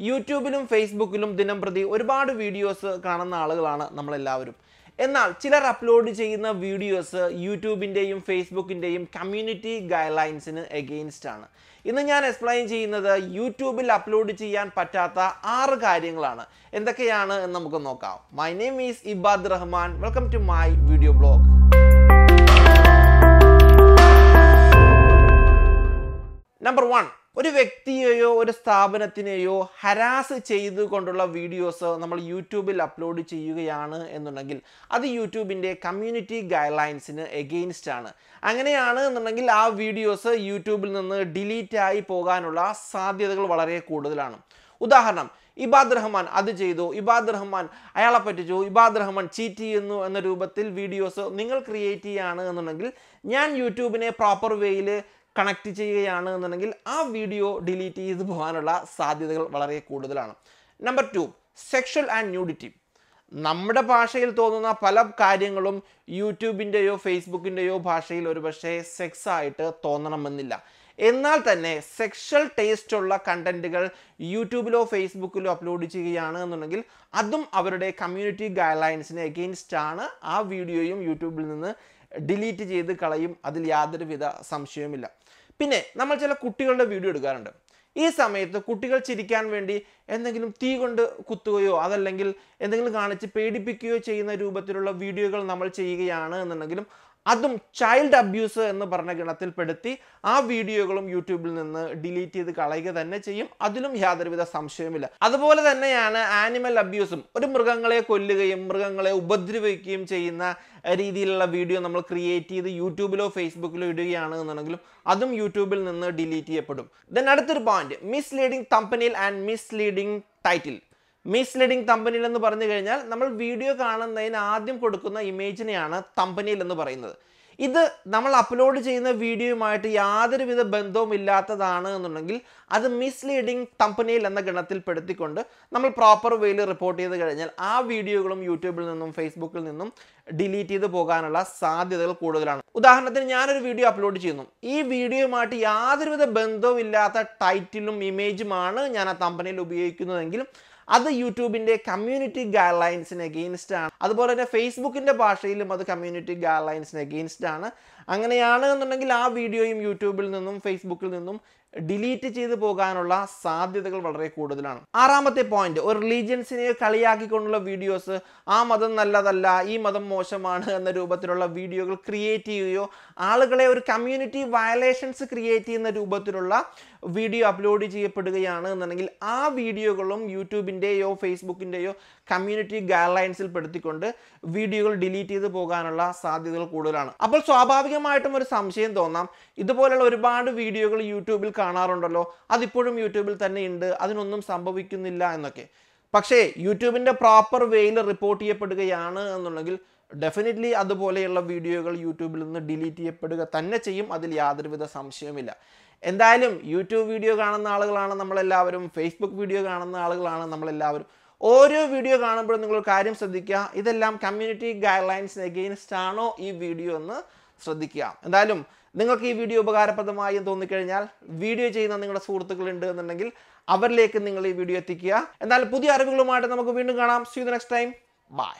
യൂട്യൂബിലും ഫേസ്ബുക്കിലും ദിനം പ്രതി ഒരുപാട് വീഡിയോസ് കാണുന്ന ആളുകളാണ് നമ്മളെല്ലാവരും. എന്നാൽ ചിലർ അപ്ലോഡ് ചെയ്യുന്ന വീഡിയോസ് യൂട്യൂബിന്റെയും ഫേസ്ബുക്കിന്റെയും കമ്മ്യൂണിറ്റി ഗൈഡ്ലൈൻസിന് എഗെയിൻസ്റ്റ് ആണ്. ഇന്ന് ഞാൻ എക്സ്പ്ലെയിൻ ചെയ്യുന്നത് യൂട്യൂബിൽ അപ്ലോഡ് ചെയ്യാൻ പറ്റാത്ത ആറ് കാര്യങ്ങളാണ്. എന്തൊക്കെയാണ് എന്ന് നമുക്ക് നോക്കാം. My name is Ibad Rahman welcome to my video blog number one ഒരു വ്യക്തിയെയോ ഒരു സ്ഥാപനത്തിനെയോ ഹരാസ് ചെയ്തുകൊണ്ടുള്ള വീഡിയോസ് നമ്മൾ യൂട്യൂബിൽ അപ്ലോഡ് ചെയ്യുകയാണ് എന്നുണ്ടെങ്കിൽ അത് യൂട്യൂബിന്റെ കമ്മ്യൂണിറ്റി ഗൈഡ്ലൈൻസിന് എഗെയിൻസ്റ്റ് ആണ്. അങ്ങനെയാണ് എന്നുണ്ടെങ്കിൽ ആ വീഡിയോസ് യൂട്യൂബിൽ നിന്ന് ഡിലീറ്റ് ആയി പോകാനുള്ള സാധ്യതകൾ വളരെ കൂടുതലാണ്. ഉദാഹരണം ഇബാദ് റഹ്മാൻ അത് ചെയ്തു. ഇബാദ് റഹ്മാൻ അയാളെ പറ്റിച്ചു. ഇബാദ് റഹ്മാൻ ചീറ്റ് ചെയ്യുന്നു എന്ന രൂപത്തിൽ വീഡിയോസ് നിങ്ങൾ ക്രിയേറ്റ് ചെയ്യുകയാണ് എന്നുണ്ടെങ്കിൽ ഞാൻ യൂട്യൂബിനെ പ്രോപ്പർ വേയിൽ കണക്ട് ചെയ്യുകയാണ് എന്നുണ്ടെങ്കിൽ ആ വീഡിയോ ഡിലീറ്റ് ചെയ്ത് പോകാനുള്ള സാധ്യതകൾ വളരെ കൂടുതലാണ്. Number two sexual and nudity നമ്മുടെ ഭാഷയിൽ തോന്നുന്ന പല കാര്യങ്ങളും യൂട്യൂബിന്റെയോ ഫേസ്ബുക്കിന്റെയോ ഭാഷയിൽ ഒരുപക്ഷെ സെക്സ് ആയിട്ട് തോന്നണമെന്നില്ല. എന്നാൽ തന്നെ സെക്ഷൽ ടേസ്റ്റ് ഉള്ള കണ്ടന്റുകൾ യൂട്യൂബിലോ ഫേസ്ബുക്കിലോ അപ്ലോഡ് ചെയ്യുകയാണ് എന്നുണ്ടെങ്കിൽ അതും അവരുടെ കമ്മ്യൂണിറ്റി ഗൈഡ്ലൈൻസിന് എഗെയിൻസ്റ്റ് ആണ് ആ വീഡിയോയും യൂട്യൂബിൽ നിന്ന് ഡിലീറ്റ് ചെയ്ത് കളയും. അതിൽ യാതൊരുവിധ സംശയവുമില്ല. പിന്നെ നമ്മൾ ചില കുട്ടികളുടെ വീഡിയോ എടുക്കാറുണ്ട്. ഈ സമയത്ത് കുട്ടികൾ ചിരിക്കാൻ വേണ്ടി എന്തെങ്കിലും തീ കൊണ്ട് കുത്തുകയോ അതല്ലെങ്കിൽ എന്തെങ്കിലും കാണിച്ച് പേടിപ്പിക്കുകയോ ചെയ്യുന്ന രൂപത്തിലുള്ള വീഡിയോകൾ നമ്മൾ ചെയ്യുകയാണ് എന്നുണ്ടെങ്കിലും അതും ചൈൽഡ് അബ്യൂസ് എന്ന് പറഞ്ഞ ഗണത്തിൽപ്പെടുത്തി ആ വീഡിയോകളും യൂട്യൂബിൽ നിന്ന് ഡിലീറ്റ് ചെയ്ത് കളയുക തന്നെ ചെയ്യും. അതിലും യാതൊരുവിധ സംശയവുമില്ല. അതുപോലെ തന്നെയാണ് ആനിമൽ അബ്യൂസും ഒരു മൃഗങ്ങളെ കൊല്ലുകയും മൃഗങ്ങളെ ഉപദ്രവിക്കുകയും ചെയ്യുന്ന രീതിയിലുള്ള വീഡിയോ നമ്മൾ ക്രിയേറ്റ് ചെയ്ത് യൂട്യൂബിലോ ഫേസ്ബുക്കിലോ ഇടുകയാണ് എന്നുണ്ടെങ്കിലും അതും യൂട്യൂബിൽ നിന്ന് ഡിലീറ്റ് ചെയ്യപ്പെടും. ദെൻ അടുത്തൊരു പോയിന്റ് മിസ്ലീഡിംഗ് തമ്പനിയിൽ ആൻഡ് മിസ്ലീഡിംഗ് ടൈറ്റിൽ മിസ്ലീഡിംഗ് തമ്പനിയിൽ എന്ന് പറഞ്ഞു കഴിഞ്ഞാൽ നമ്മൾ വീഡിയോ കാണുന്നതിന് ആദ്യം കൊടുക്കുന്ന ഇമേജിനെയാണ് തമ്പനിയിൽ എന്ന് പറയുന്നത്. ഇത് നമ്മൾ അപ്ലോഡ് ചെയ്യുന്ന വീഡിയോയുമായിട്ട് യാതൊരുവിധ ബന്ധവും ഇല്ലാത്തതാണ് എന്നുണ്ടെങ്കിൽ അത് മിസ്ലീഡിംഗ് തമ്പനിയിൽ എന്ന ഗണത്തിൽപ്പെടുത്തിക്കൊണ്ട് നമ്മൾ പ്രോപ്പർ വേയിൽ റിപ്പോർട്ട് ചെയ്ത് കഴിഞ്ഞാൽ ആ വീഡിയോകളും യൂട്യൂബിൽ നിന്നും ഫേസ്ബുക്കിൽ നിന്നും ഡിലീറ്റ് ചെയ്ത് പോകാനുള്ള സാധ്യതകൾ കൂടുതലാണ്. ഉദാഹരണത്തിന് ഞാനൊരു വീഡിയോ അപ്ലോഡ് ചെയ്യുന്നു. ഈ വീഡിയോയുമായിട്ട് യാതൊരുവിധ ബന്ധവും ഇല്ലാത്ത ടൈറ്റിലും ഇമേജുമാണ് ഞാൻ ആ തമ്പനിയിൽ ഉപയോഗിക്കുന്നതെങ്കിലും അത് യൂട്യൂബിന്റെ കമ്മ്യൂണിറ്റി ഗൈഡ് ലൈൻസിന് എഗെയിൻസ്റ്റ് ആണ്. അതുപോലെ തന്നെ ഫേസ്ബുക്കിന്റെ ഭാഷയിലും അത് കമ്മ്യൂണിറ്റി ഗൈഡ് ലൈൻസിന് എഗെയിൻസ്റ്റ് ആണ്. അങ്ങനെയാണ് എന്നുണ്ടെങ്കിൽ ആ വീഡിയോയും യൂട്യൂബിൽ നിന്നും ഫേസ്ബുക്കിൽ നിന്നും ഡിലീറ്റ് ചെയ്ത് പോകാനുള്ള സാധ്യതകൾ വളരെ കൂടുതലാണ്. ആറാമത്തെ പോയിന്റ് ഒരു റിലീജിയൻസിനെ കളിയാക്കിക്കൊണ്ടുള്ള വീഡിയോസ് ആ മതം നല്ലതല്ല ഈ മതം മോശമാണ് എന്ന രൂപത്തിലുള്ള വീഡിയോകൾ ക്രിയേറ്റ് ചെയ്യുകയോ ആളുകളെ ഒരു കമ്മ്യൂണിറ്റി വയലേഷൻസ് ക്രിയേറ്റ് ചെയ്യുന്ന രൂപത്തിലുള്ള വീഡിയോ അപ്ലോഡ് ചെയ്യപ്പെടുകയാണ് എന്നുണ്ടെങ്കിൽ ആ വീഡിയോകളും യൂട്യൂബിന്റെയോ ഫേസ്ബുക്കിന്റെയോ കമ്മ്യൂണിറ്റി ഗൈഡ്ലൈൻസിൽ പെടുത്തിക്കൊണ്ട് വീഡിയോകൾ ഡിലീറ്റ് ചെയ്ത് പോകാനുള്ള സാധ്യതകൾ കൂടുതലാണ്. അപ്പോൾ സ്വാഭാവികമായിട്ടും ഒരു സംശയം തോന്നാം. ഇതുപോലുള്ള ഒരുപാട് വീഡിയോകൾ യൂട്യൂബിൽ കാണാറുണ്ടല്ലോ. അതിപ്പോഴും യൂട്യൂബിൽ തന്നെ ഉണ്ട്. അതിനൊന്നും സംഭവിക്കുന്നില്ല എന്നൊക്കെ. പക്ഷേ യൂട്യൂബിന്റെ പ്രോപ്പർ വേയിൽ റിപ്പോർട്ട് ചെയ്യപ്പെടുകയാണ് എന്നുണ്ടെങ്കിൽ ഡെഫിനറ്റ്ലി അതുപോലെയുള്ള വീഡിയോകൾ യൂട്യൂബിൽ നിന്ന് ഡിലീറ്റ് ചെയ്യപ്പെടുക തന്നെ ചെയ്യും. അതിൽ യാതൊരുവിധ സംശയവുമില്ല. എന്തായാലും യൂട്യൂബ് വീഡിയോ കാണുന്ന ആളുകളാണ് നമ്മളെല്ലാവരും. ഫേസ്ബുക്ക് വീഡിയോ കാണുന്ന ആളുകളാണ് നമ്മളെല്ലാവരും. ഓരോ വീഡിയോ കാണുമ്പോഴും നിങ്ങൾ കാര്യം ശ്രദ്ധിക്കുക. ഇതെല്ലാം കമ്മ്യൂണിറ്റി ഗൈഡ്ലൈൻസിന് എഗെയിൻസ്റ്റ് ആണോ ഈ വീഡിയോ എന്ന് ശ്രദ്ധിക്കുക. എന്തായാലും നിങ്ങൾക്ക് ഈ വീഡിയോ ഉപകാരപ്രദമായി എന്ന് തോന്നിക്കഴിഞ്ഞാൽ വീഡിയോ ചെയ്യുന്ന നിങ്ങളുടെ സുഹൃത്തുക്കളുണ്ട് എന്നുണ്ടെങ്കിൽ അവരിലേക്ക് നിങ്ങൾ ഈ വീഡിയോ എത്തിക്കുക. എന്നാൽ പുതിയ അറിവുകളുമായിട്ട് നമുക്ക് വീണ്ടും കാണാം. See you next time bye